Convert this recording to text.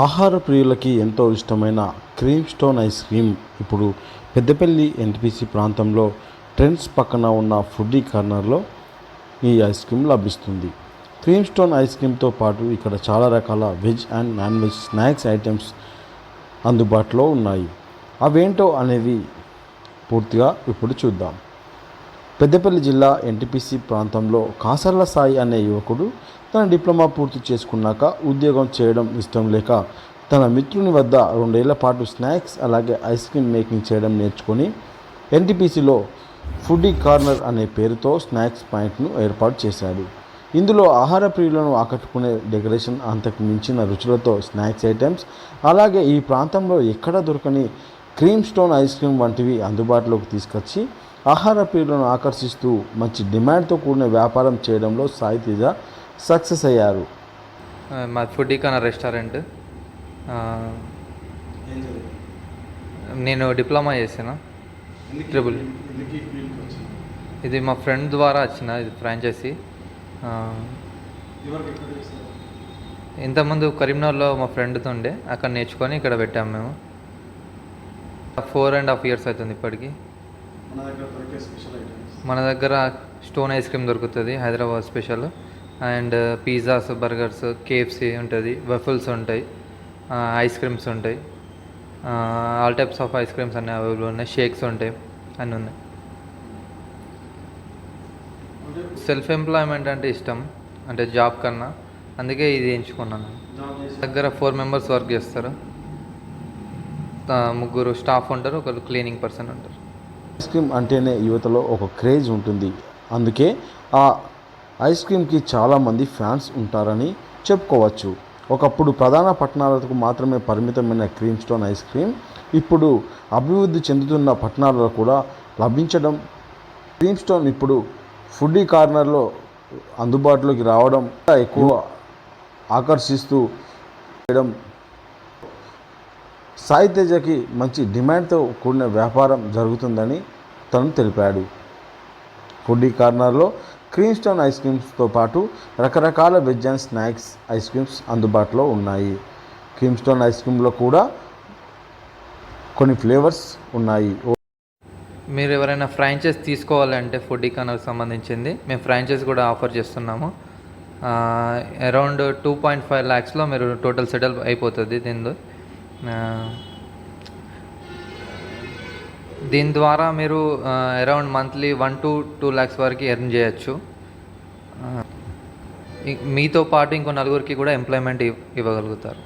ఆహార ప్రియులకి ఎంతో ఇష్టమైన క్రీమ్ స్టోన్ ఐస్ క్రీమ్ ఇప్పుడు పెద్దపల్లి ఎన్టీపీసీ ప్రాంతంలో ట్రెండ్స్ పక్కన ఉన్న ఫుడ్డీ కార్నర్లో ఈ ఐస్ క్రీమ్ లభిస్తుంది. క్రీమ్ స్టోన్ ఐస్ క్రీమ్తో పాటు ఇక్కడ చాలా రకాల veg and non veg snacks items అందుబాటులో ఉన్నాయి. అవేంటో అనేవి పూర్తిగా ఇప్పుడు చూద్దాం. పెద్దపల్లి జిల్లా ఎన్టీపీసీ ప్రాంతంలో కాసర్ల సాయి అనే యువకుడు తన డిప్లొమా పూర్తి చేసుకున్నాక ఉద్యోగం చేయడం ఇష్టం లేక తన మిత్రుని వద్ద రెండేళ్ళ పాటు స్నాక్స్ అలాగే ఐస్ క్రీమ్ మేకింగ్ చేయడం నేర్చుకొని ఎన్టీపీసీలో ఫుడీ కార్నర్ అనే పేరుతో స్నాక్స్ పాయింట్ను ఏర్పాటు చేశాడు. ఇందులో ఆహార ప్రియులను ఆకట్టుకునే డెకరేషన్ అంతకు మించిన రుచులతో స్నాక్స్ ఐటమ్స్ అలాగే ఈ ప్రాంతంలో ఎక్కడ దొరకని క్రీమ్ స్టోన్ ఐస్ క్రీమ్ వంటివి అందుబాటులోకి తీసుకొచ్చి ఆహార ప్రియులను ఆకర్షిస్తూ మంచి డిమాండ్తో కూడిన వ్యాపారం చేయడంలో సాయి తేజ సక్సెస్ అయ్యారు. మాది ఫుడ్ ఇకానా రెస్టారెంట్. ఆ, నేను డిప్లొమా చేసాను. ట్రిపుల్ ఇది మా ఫ్రెండ్ ద్వారా వచ్చిన ఇది ఫ్రాంచైజీ. ఆ, ఇంతకుముందు కరీంనగర్లో మా ఫ్రెండ్తో ఉండే అక్కడ నేర్చుకొని ఇక్కడ పెట్టాము మేము. ఫోర్ అండ్ హాఫ్ ఇయర్స్ అవుతుంది ఇప్పటికి. మన దగ్గర స్టోన్ ఐస్ క్రీమ్ దొరుకుతుంది Hyderabad special and pizzas burgers KFC ఉంటుంది వఫుల్స్ ఉంటాయి ఐస్ క్రీమ్స్ ఉంటాయి all types of ice creams అన్నీ అవైలబుల్ ఉన్నాయి షేక్స్ ఉంటాయి అన్నీ ఉన్నాయి. సెల్ఫ్ ఎంప్లాయ్మెంట్ అంటే ఇష్టం అంటే జాబ్ కన్నా. అందుకే ఇది ఎంచుకున్నాను. దగ్గర ఫోర్ మెంబర్స్ వర్క్ చేస్తారు. ముగ్గురు స్టాఫ్ ఉంటారు ఒకరు క్లీనింగ్ పర్సన్ ఉంటారు. ఐస్ క్రీమ్ అంటేనే యువతలో ఒక క్రేజ్ ఉంటుంది. అందుకే ఆ ఐస్ క్రీమ్కి చాలామంది ఫ్యాన్స్ ఉంటారని చెప్పుకోవచ్చు. ఒకప్పుడు ప్రధాన పట్టణాలకు మాత్రమే పరిమితమైన క్రీమ్ స్టోన్ ఐస్ క్రీమ్ ఇప్పుడు అభివృద్ధి చెందుతున్న పట్టణాలలో కూడా లభించడం క్రీమ్ స్టోన్ ఇప్పుడు ఫుడ్డీ కార్నర్లో అందుబాటులోకి రావడం ఎక్కువ ఆకర్షిస్తూ చేయడం సాయి తేజకి మంచి డిమాండ్తో కూడిన వ్యాపారం జరుగుతుందని తను తెలిపాడు. ఫుడీ కార్నర్లో క్రీమ్ స్టోన్ ఐస్ క్రీమ్స్తో పాటు రకరకాల veg and snacks ice creams అందుబాటులో ఉన్నాయి. క్రీమ్ స్టోన్ ఐస్ క్రీమ్లో కూడా కొన్ని ఫ్లేవర్స్ ఉన్నాయి. మీరు ఎవరైనా ఫ్రాంచైజ్ తీసుకోవాలంటే ఫుడ్ ఇకానర్కి సంబంధించింది. మేము ఫ్రాంచైజ్ కూడా ఆఫర్ చేస్తున్నాము. అరౌండ్ టూ పాయింట్ ఫైవ్ ల్యాక్స్లో మీరు టోటల్ సెటిల్ అయిపోతుంది దీనిలో. దీని ద్వారా మీరు around monthly one to two lakhs వరకు ఎర్న్ చేయొచ్చు. మీతో పాటు ఇంకో నలుగురికి కూడా ఎంప్లాయ్మెంట్ ఇవ్వగలుగుతారు.